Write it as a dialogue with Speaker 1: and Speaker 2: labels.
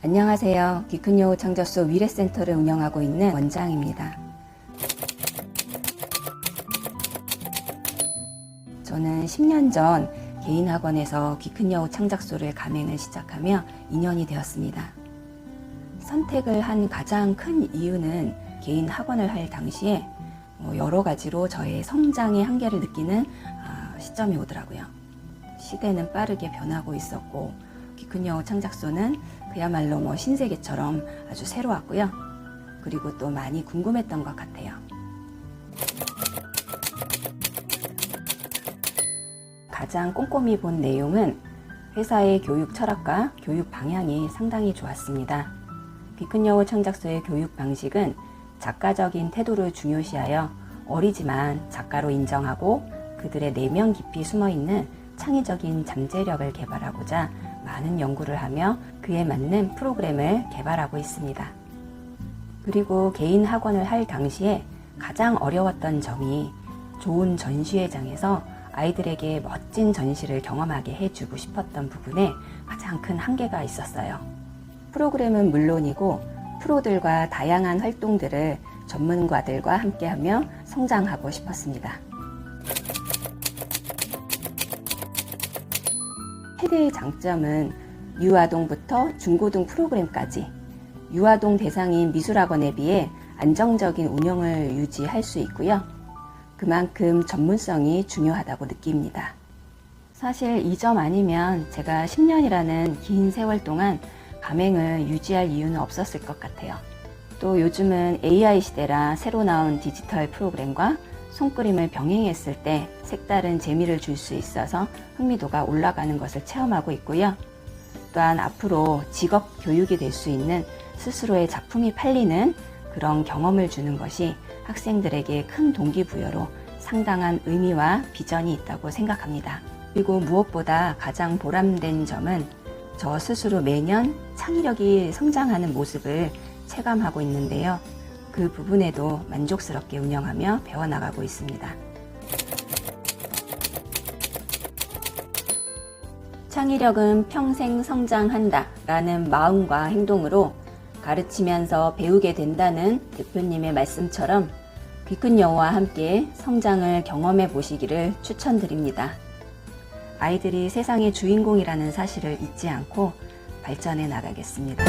Speaker 1: 안녕하세요. 기큰여우 창작소 위례센터를 운영하고 있는 원장입니다. 저는 10년 전 개인 학원에서 기큰여우 창작소를 가맹을 시작하며 2년이 되었습니다. 선택을 한 가장 큰 이유는 개인 학원을 할 당시에 뭐 여러 가지로 저의 성장의 한계를 느끼는 아, 시점이 오더라고요. 시대는 빠르게 변하고 있었고 기큰여우 창작소는 그야말로 뭐 신세계처럼 아주 새로웠고요. 그리고 또 많이 궁금했던 것 같아요. 가장 꼼꼼히 본 내용은 회사의 교육 철학과 교육 방향이 상당히 좋았습니다. 비큰여우 창작소의 교육 방식은 작가적인 태도를 중요시하여 어리지만 작가로 인정하고 그들의 내면 깊이 숨어 있는 창의적인 잠재력을 개발하고자 많은 연구를 하며 그에 맞는 프로그램을 개발하고 있습니다. 그리고 개인 학원을 할 당시에 가장 어려웠던 점이 좋은 전시회장에서 아이들에게 멋진 전시를 경험하게 해주고 싶었던 부분에 가장 큰 한계가 있었어요. 프로그램은 물론이고 프로들과 다양한 활동들을 전문가들과 함께하며 성장하고 싶었습니다. 최대의 장점은 유아동부터 중고등 프로그램까지 유아동 대상인 미술학원에 비해 안정적인 운영을 유지할 수 있고요. 그만큼 전문성이 중요하다고 느낍니다. 사실 이 점 아니면 제가 10년이라는 긴 세월 동안 가맹을 유지할 이유는 없었을 것 같아요. 또 요즘은 AI 시대라 새로 나온 디지털 프로그램과 손그림을 병행했을 때 색다른 재미를 줄 수 있어서 흥미도가 올라가는 것을 체험하고 있고요. 또한 앞으로 직업 교육이 될 수 있는 스스로의 작품이 팔리는 그런 경험을 주는 것이 학생들에게 큰 동기부여로 상당한 의미와 비전이 있다고 생각합니다. 그리고 무엇보다 가장 보람된 점은 저 스스로 매년 창의력이 성장하는 모습을 체감하고 있는데요. 그 부분에도 만족스럽게 운영하며 배워나가고 있습니다. 창의력은 평생 성장한다 라는 마음과 행동으로 가르치면서 배우게 된다는 대표님의 말씀처럼 귀큰 여우와 함께 성장을 경험해 보시기를 추천드립니다. 아이들이 세상의 주인공이라는 사실을 잊지 않고 발전해 나가겠습니다.